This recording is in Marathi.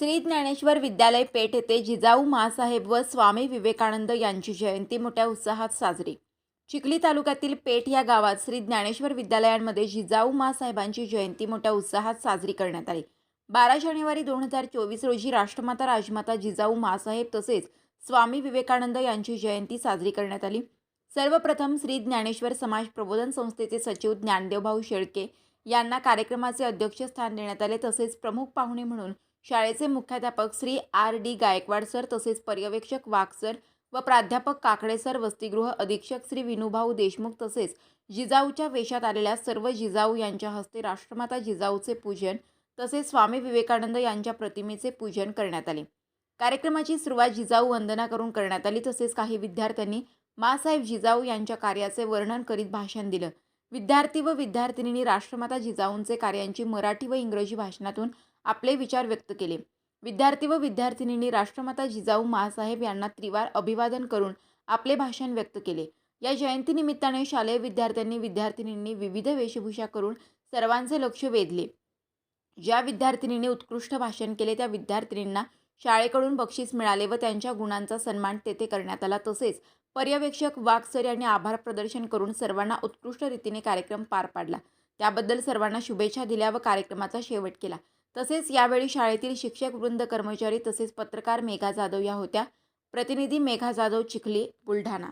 श्री ज्ञानेश्वर विद्यालय पेठ येथे जिजाऊ मासाहेब व स्वामी विवेकानंद यांची जयंती मोठ्या उत्साहात साजरी. चिखली तालुक्यातील पेठ या गावात श्री ज्ञानेश्वर विद्यालयांमध्ये जिजाऊ मासाहेबांची जयंती मोठ्या उत्साहात साजरी करण्यात आली. बारा जानेवारी दोन हजार चोवीस रोजी राष्ट्रमाता राजमाता जिजाऊ मासाहेब तसेच स्वामी विवेकानंद यांची जयंती साजरी करण्यात आली. सर्वप्रथम श्री ज्ञानेश्वर समाज प्रबोधन संस्थेचे सचिव ज्ञानदेवभाऊ शेळके यांना कार्यक्रमाचे अध्यक्षस्थान देण्यात आले. तसेच प्रमुख पाहुणे म्हणून शाळेचे मुख्याध्यापक Shri R D Gaikwad sir तसेच पर्यवेक्षक वाघ सर व प्राध्यापक काकडे सर वसतिगृह अधीक्षक श्री विनुभाऊ देशमुख तसेच जिजाऊच्या वेशात आलेल्या सर्व जिजाऊ यांच्या हस्ते राष्ट्रमाता जिजाऊचे पूजन तसेच स्वामी विवेकानंद यांच्या प्रतिमेचे पूजन करण्यात आले. कार्यक्रमाची सुरुवात जिजाऊ वंदना करून करण्यात आली. तसेच काही विद्यार्थ्यांनी मासाहेब जिजाऊ यांच्या कार्याचे वर्णन करीत भाषण दिलं. विद्यार्थी व विद्यार्थिनींनी राष्ट्रमाता जिजाऊंचे कार्यांची मराठी व इंग्रजी भाषणातून आपले विचार व्यक्त केले. विद्यार्थी व विद्यार्थिनींनी राष्ट्रमाता जिजाऊ मासाहेब यांना त्रिवार अभिवादन करून आपले भाषण व्यक्त केले. या जयंतीनिमित्ताने शालेय विद्यार्थ्यांनी विद्यार्थिनींनी विविध वेशभूषा करून सर्वांचे लक्ष वेधले. ज्या विद्यार्थिनींनी उत्कृष्ट भाषण केले त्या विद्यार्थिनींना शाळेकडून बक्षीस मिळाले व त्यांच्या गुणांचा सन्मान तेथे करण्यात आला. तसेच पर्यवेक्षक वाघसर यांनी आभार प्रदर्शन करून सर्वांना उत्कृष्ट रीतीने कार्यक्रम पार पाडला. त्याबद्दल सर्वांना शुभेच्छा दिल्या व कार्यक्रमाचा शेवट केला. तसेच यावेळी शाळेतील शिक्षक वृंद कर्मचारी तसेच पत्रकार मेघा जाधव या होत्या. प्रतिनिधी मेघा जाधव चिखली बुलढाणा.